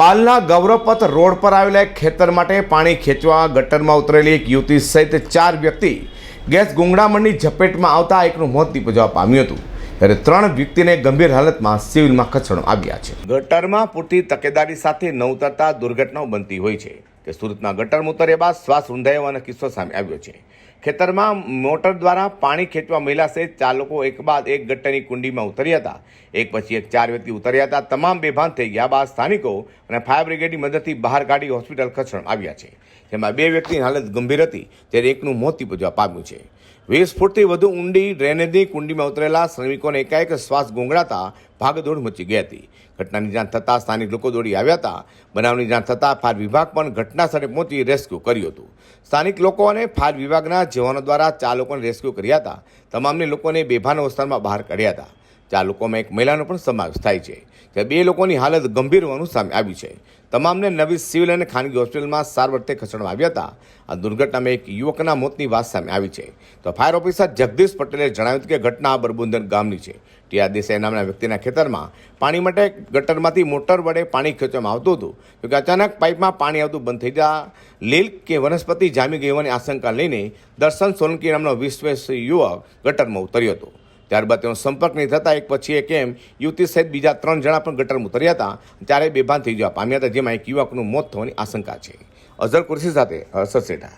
પાલના Gauravpath road પર આવેલા એક ખેતર માટે પાણી ખેંચવા ગટરમાં ઉતરેલી એક યુવતી સહિત ચાર વ્યક્તિ ગેસ ગુંગળામણની ઝપેટમાં આવતા એકનું મોત નીપજવા પામ્યું હતું. ત્યારે ત્રણ વ્યક્તિને ગંભીર હાલતમાં સિવિલમાં ખસેડવામાં આવ્યા છે. ગટરમાં પૂરતી તકેદારી સાથે ન ઉતરતા દુર્ઘટનાઓ બનતી હોય છે. કે સુરતના ગટર ઉતર્યા બાદ શ્વાસ રૂંધાવાનો કિસ્સો સામે આવ્યો છે. ખેતરમાં મોટર દ્વારા પાણી ખેંચવા મહિલા સહિત ચાર લોકો એક બાદ એક ગટ્ટરની કુંડીમાં ઉતર્યા હતા. એક પછી એક ચાર વ્યક્તિ ઉતર્યા હતા. તમામ બેભાન થઈ ગયા બાદ સ્થાનિકો અને ફાયર બ્રિગેડની મદદથી બહાર કાઢી હોસ્પિટલ ખસેડવામાં આવ્યા છે. જેમાં બે વ્યક્તિની હાલત ગંભીર હતી. ત્યારે એકનું મોત નીપજવા પામ્યું છે. વીસ ફૂટથી વધુ ઊંડી ડ્રેનેજની કુંડીમાં ઉતરેલા શ્રમિકોને એકાએક શ્વાસ ગુંગળાતા ભાગદોડ મચી ગઈ હતી. ઘટનાની જાણ થતાં સ્થાનિક લોકો દોડી આવ્યા હતા. બનાવની જાણ થતાં ફાયર વિભાગ પણ ઘટના સ્થળે પહોંચી રેસ્ક્યુ કર્યું હતું. સ્થાનિક લોકો અને ફાયર વિભાગના જવાનો દ્વારા ચાર લોકોને રેસ્ક્યુ કર્યા હતા. તમામને લોકોને બેભાન અવસ્થામાં બહાર કાઢ્યા હતા. ચાર લોકોમાં એક મહિલાનો પણ સમાવેશ થાય છે જ્યારે બે લોકોની હાલત ગંભીર હોવાનું સામે આવ્યું છે. તમામને નવી સિવિલ અને ખાનગી હોસ્પિટલમાં સારવાર અર્થે ખસેડવામાં આવ્યા હતા. આ દુર્ઘટનામાં એક યુવકના મોતની વાત સામે આવી છે. તો ફાયર ઓફિસર જગદીશ પટેલે જણાવ્યું કે ઘટના બરબુંદર ગામની છે. ટીઆર દેસાઈ નામના વ્યક્તિના ખેતરમાં પાણી માટે ગટરમાંથી મોટર વડે પાણી ખેંચવામાં આવતું હતું. જોકે અચાનક પાઇપમાં પાણી આવતું બંધ થઈ જતા લીલ કે વનસ્પતિ જામી ગઈ હોવાની આશંકા લઈને દર્શન સોલંકી નામનો વિશ્વેશ યુવક ગટરમાં ઉતર્યો હતો. ત્યારબાદ તેનો સંપર્ક નહીં થતાં એક પછી એક એમ યુવતી સહિત બીજા ત્રણ જણા પણ ગટરમાં ઉતર્યા હતા. ત્યારે બેભાન થઈ જવા પામ્યા હતા, જેમાં એક યુવકનું મોત થવાની આશંકા છે. અઝર કુરશી સાથે હર્ષદ સેઠા